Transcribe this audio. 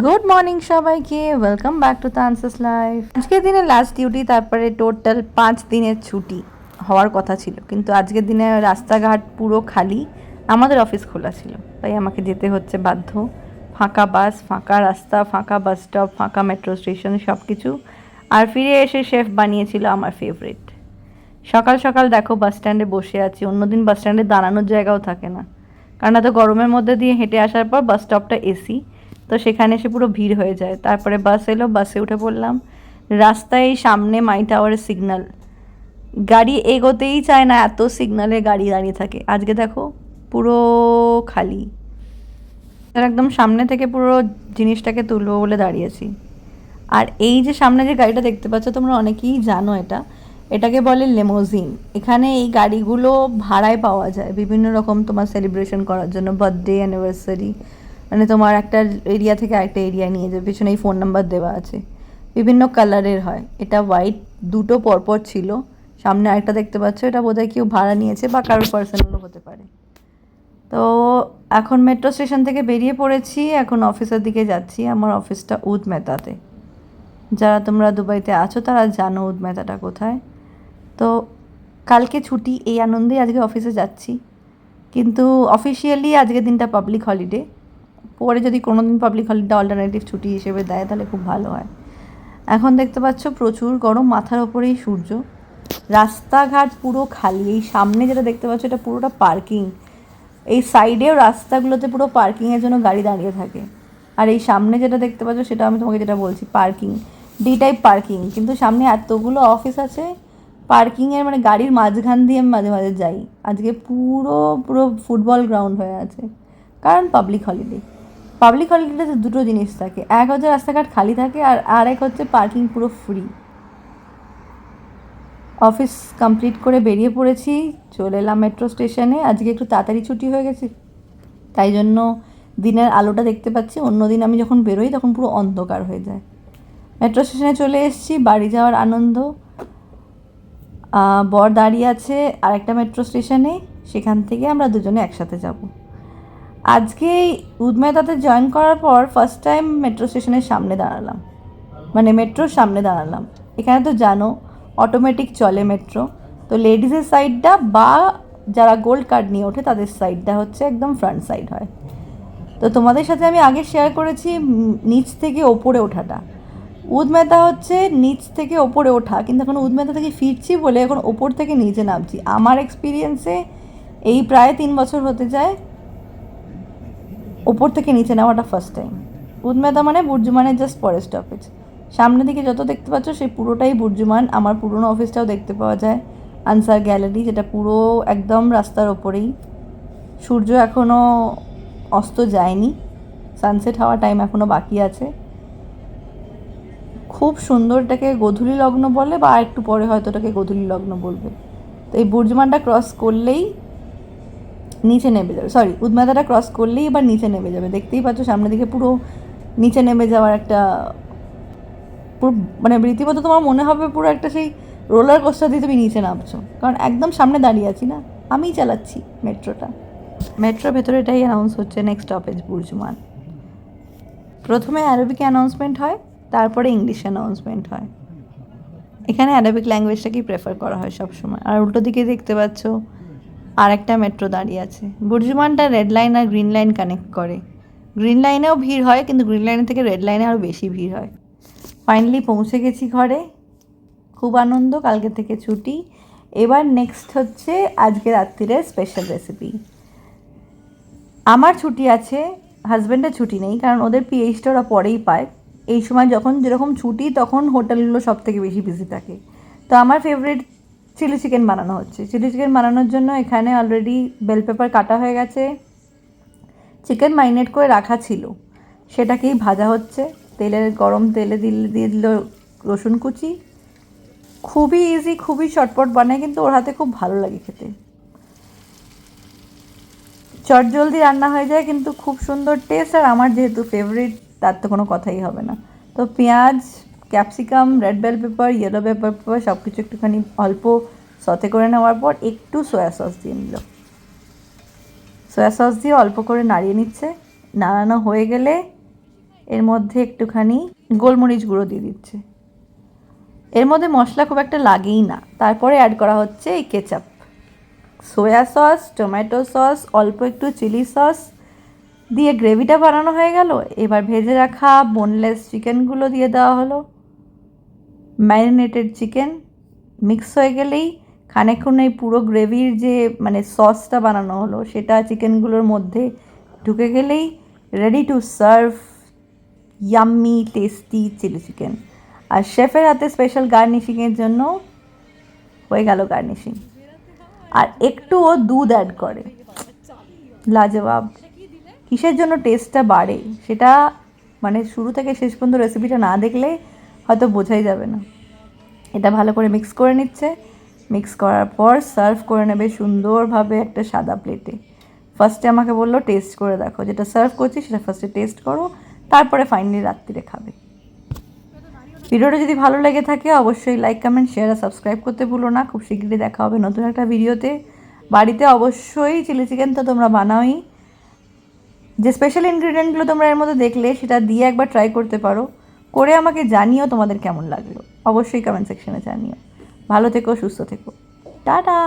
Good morning সবাইকে। Welcome back to তানসাস life আজকের দিনে লাস্ট ডিউটি তারপরে টোটাল পাঁচ দিনের ছুটি হওয়ার কথা ছিল। কিন্তু আজকের দিনে রাস্তাঘাট পুরো খালি, আমাদের অফিস খোলা ছিল। তাই আমাকে যেতে হচ্ছে বাধ্য। ফাঁকা বাস ফাঁকা রাস্তা, ফাঁকা বাস স্টপ ফাঁকা মেট্রো স্টেশন সব কিছু আর ফিরে এসে শেফ বানিয়েছিল আমার ফেভারিট সকাল সকাল দেখো বাস স্ট্যান্ডে বসে আছি। অন্যদিন বাস স্ট্যান্ডে দাঁড়ানোর জায়গাও থাকে না। কারণ এত গরমের মধ্যে দিয়ে হেঁটে আসার পর বাস স্টপটা এসি তো সেখানে এসে পুরো ভিড় হয়ে যায়। তারপরে বাস এলো বাসে উঠে পড়লাম রাস্তায় সামনে মাই টাওয়ারের সিগন্যাল গাড়ি এগোতেই চায় না এত সিগনালে গাড়ি দাঁড়িয়ে থাকে। আজকে দেখো, পুরো খালি। আর একদম সামনে থেকে পুরো জিনিসটাকে তুলবো বলে দাঁড়িয়েছি। আর এই যে সামনে যে গাড়িটা দেখতে পাচ্ছ, তোমরা অনেকেই জানো এটা। এটাকে বলে লেমোজিন এখানে এই গাড়িগুলো ভাড়ায় পাওয়া যায়। বিভিন্ন রকম তোমার সেলিব্রেশন করার জন্য বার্থডে অ্যানিভার্সারি মানে তোমার একটা এরিয়া থেকে আরেকটা এরিয়া নিয়ে যাবে, পিছনে এই ফোন নাম্বার দেওয়া আছে। বিভিন্ন কালারের হয়। এটা হোয়াইট দুটো পরপর ছিল। সামনে আরেকটা দেখতে পাচ্ছ, এটা বোধহয় কেউ ভাড়া নিয়েছে বা কারোর পার্সোনালও হতে পারে। তো এখন মেট্রো স্টেশন থেকে বেরিয়ে পড়েছি, এখন অফিসের দিকে যাচ্ছি। আমার অফিসটা উদ মেতাতে যারা তোমরা দুবাইতে আছো, তারা জানো উদ মেতাটা কোথায়। তো কালকে ছুটি এই আনন্দেই আজকে অফিসে যাচ্ছি। কিন্তু অফিসিয়ালি আজকের দিনটা পাবলিক হলিডে পরে যদি কোনো দিন পাবলিক হলিডে অল্টারনেটিভ ছুটি হিসেবে দেয়, তাহলে খুব ভালো হয়। এখন দেখতে পাচ্ছ প্রচুর গরম, মাথার ওপরেই সূর্য। রাস্তাঘাট পুরো খালি, এই সামনে যেটা দেখতে পাচ্ছ এটা পুরোটা পার্কিং এই সাইডেও রাস্তাগুলোতে পুরো পার্কিংয়ের জন্য গাড়ি দাঁড়িয়ে থাকে। আর এই সামনে যেটা দেখতে পাচ্ছ সেটা আমি তোমাকে যেটা বলছি পার্কিং ডি টাইপ পার্কিং কিন্তু সামনে এতগুলো অফিস আছে পার্কিংয়ের মানে গাড়ির মাঝখান দিয়ে আমি মাঝে মাঝে যাই। আজকে পুরো পুরো ফুটবল গ্রাউন্ড হয়ে আছে। কারণ পাবলিক হলিডে পাবলিক হলিডেতে দুটো জিনিস থাকে। এক হচ্ছে রাস্তাঘাট খালি থাকে আর আর এক হচ্ছে পার্কিং পুরো ফ্রি অফিস কমপ্লিট করে বেরিয়ে পড়েছি, চলে এলাম মেট্রো স্টেশনে আজকে একটু তাড়াতাড়ি ছুটি হয়ে গেছে। তাই জন্য দিনের আলোটা দেখতে পাচ্ছি। অন্যদিন আমি যখন বেরোই তখন পুরো অন্ধকার হয়ে যায়। মেট্রো স্টেশনে চলে এসেছি, বাড়ি যাওয়ার আনন্দ। বর দাঁড়িয়ে আছে আরেকটা মেট্রো স্টেশনে সেখান থেকে আমরা দুজনে একসাথে যাব। আজকে এই উদ্মেতাতে জয়েন করার পর ফার্স্ট টাইম মেট্রো স্টেশনের সামনে দাঁড়ালাম। মানে মেট্রোর সামনে দাঁড়ালাম। এখানে তো জানো অটোমেটিক চলে মেট্রো তো লেডিসের সাইডটা বা যারা গোল্ড কার্ড নিয়ে ওঠে তাদের সাইডটা হচ্ছে একদম ফ্রন্ট সাইড হয়। তো তোমাদের সাথে আমি আগে শেয়ার করেছি নিচ থেকে ওপরে ওঠাটা। উদমেতা হচ্ছে নিচ থেকে ওপরে ওঠা, কিন্তু এখন উদমেতা থেকে ফিরছি বলে এখন ওপর থেকে নিচে নামছি। আমার এক্সপিরিয়েন্সে এই প্রায় তিন বছর হতে যায় ওপর থেকে নিচে নেওয়াটা ফার্স্ট টাইম উদমেতা মানে বুর্জুমানের জাস্ট পরে স্টপেজ সামনের দিকে যত দেখতে পাচ্ছ, সেই পুরোটাই বুর্জুমান। আমার পুরনো অফিসটাও দেখতে পাওয়া যায়। আনসার গ্যালারি যেটা পুরো একদম রাস্তার ওপরেই। সূর্য এখনও অস্ত যায়নি। সানসেট হওয়ার টাইম এখনও বাকি আছে। খুব সুন্দর এটাকে গোধূলি লগ্ন বলে, বা একটু পরে হয়তো এটাকে গোধূলি লগ্ন বলবে। তো এই বুর্জমানটা ক্রস করলেই নিচে নেমে যাবে। সরি উদ্মাদাটা ক্রস করলেই এবার নিচে নেমে যাবে। দেখতেই পাচ্ছ সামনের দিকে পুরো নিচে নেমে যাওয়ার একটা পুরো মানে রীতিমতো তোমার মনে হবে পুরো একটা সেই রোলার কোস্টার দিয়ে তুমি নিচে নামছো। কারণ একদম সামনে দাঁড়িয়ে আছি না? আমিই চালাচ্ছি মেট্রোটা। মেট্রোর ভেতরে এটাই অ্যানাউন্স হচ্ছে নেক্সট স্টপেজ বুর্জমান প্রথমে অ্যারবিক অ্যানাউন্সমেন্ট হয়, তারপরে ইংলিশ অ্যানাউন্সমেন্ট হয়। এখানে অ্যারাবিক ল্যাঙ্গুয়েজটাকেই প্রেফার করা হয় সবসময়। আর উল্টো দিকে দেখতে পাচ্ছ আর একটা মেট্রো দাঁড়িয়ে আছে। বুর্জুমানটা রেড লাইন আর গ্রিন লাইন কানেক্ট করে। গ্রিন লাইনেও ভিড় হয়, কিন্তু গ্রিন লাইন থেকে রেড লাইনে আরও বেশি ভিড় হয়। ফাইনালি পৌঁছে গেছি ঘরে। খুব আনন্দ, কালকে থেকে ছুটি। এবার নেক্সট হচ্ছে আজকে রাত্রিরের স্পেশাল রেসিপি আমার ছুটি আছে হাজব্যান্ডের ছুটি নেই, কারণ ওদের পিএইচটা ওরা পরেই পায়। এই সময় যখন যেরকম ছুটি, তখন হোটেলগুলো সব থেকে বেশি বিজি থাকে। তো আমার ফেভারিট চিলি চিকেন বানানো হচ্ছে। চিলি চিকেন বানানোর জন্য এখানে অলরেডি বেল পেপার কাটা হয়ে গেছে। চিকেন মাইনেট করে রাখা ছিল। সেটাকেই ভাজা হচ্ছে। তেলের গরম তেলে দিলে, দিয়ে দিল রসুন কুচি। খুবই ইজি খুবই চটপট বানায়, কিন্তু ওর হাতে খুব ভালো লাগে খেতে। চট জলদি রান্না হয়ে যায়, কিন্তু খুব সুন্দর টেস্ট আর আমার যেহেতু ফেভারিট তার তো কোনো কথাই হবে না। তো পেঁয়াজ capsicum, red bell pepper, yellow pepper pepper সব কিছু একটুখানি অল্প সতে করে নেওয়ার পর একটু সয়া সস দিয়ে নিল। সয়া সস দিয়ে অল্প করে নাড়িয়ে নিচ্ছে। নাড়ানো হয়ে গেলে এর মধ্যে একটুখানি গোলমরিচ গুঁড়ো দিয়ে দিচ্ছে। এর মধ্যে মশলা খুব একটা লাগেই না। তারপরে অ্যাড করা হচ্ছে এই ketchup soya sauce tomato sauce, অল্প একটু চিলি সস দিয়ে গ্রেভিটা বানানো হয়ে গেল। এবার ভেজে রাখা বোনলেস চিকেনগুলো দিয়ে দেওয়া হলো। ম্যারিনেটেড চিকেন মিক্স হয়ে গেলেই খানিকক্ষণ এই পুরো গ্রেভির যে মানে সসটা বানানো হলো, সেটা চিকেনগুলোর মধ্যে ঢুকে গেলেই ready to serve yummy tasty chilli chicken আর শেফের হাতে স্পেশাল গার্নিশিংয়ের জন্য হয়ে গেল গার্নিশিং আর একটু ও দুধ অ্যাড করে। লাজবাব। কিসের জন্য টেস্টটা বাড়ে? সেটা মানে শুরু থেকে শেষ পর্যন্ত রেসিপিটা না দেখলে হয়তো বোঝাই যাবে না। এটা ভালো করে মিক্স করে নিচ্ছে। মিক্স করার পর সার্ভ করে নেবে সুন্দরভাবে একটা সাদা প্লেটে ফার্স্টে আমাকে বলল টেস্ট করে দেখো। যেটা সার্ভ করছি, সেটা ফার্স্টে টেস্ট করো। তারপরে ফাইনালি রাত্রিরে খাবে। ভিডিওটা যদি ভালো লেগে থাকে, অবশ্যই লাইক কমেন্ট শেয়ার আর সাবস্ক্রাইব করতে ভুলো না। খুব শীঘ্রই দেখা হবে নতুন একটা ভিডিওতে। বাড়িতে অবশ্যই চিলি চিকেন তো তোমরা বানাওই। যে স্পেশাল ইনগ্রিডিয়েন্টগুলো তোমরা এর মধ্যে দেখলে, সেটা দিয়ে একবার ট্রাই করতে পারো। করে আমাকে জানিও তোমাদের কেমন লাগল। অবশ্যই কমেন্ট সেকশনে জানিও। ভালো থেকো, সুস্থ থেকো। টাটা!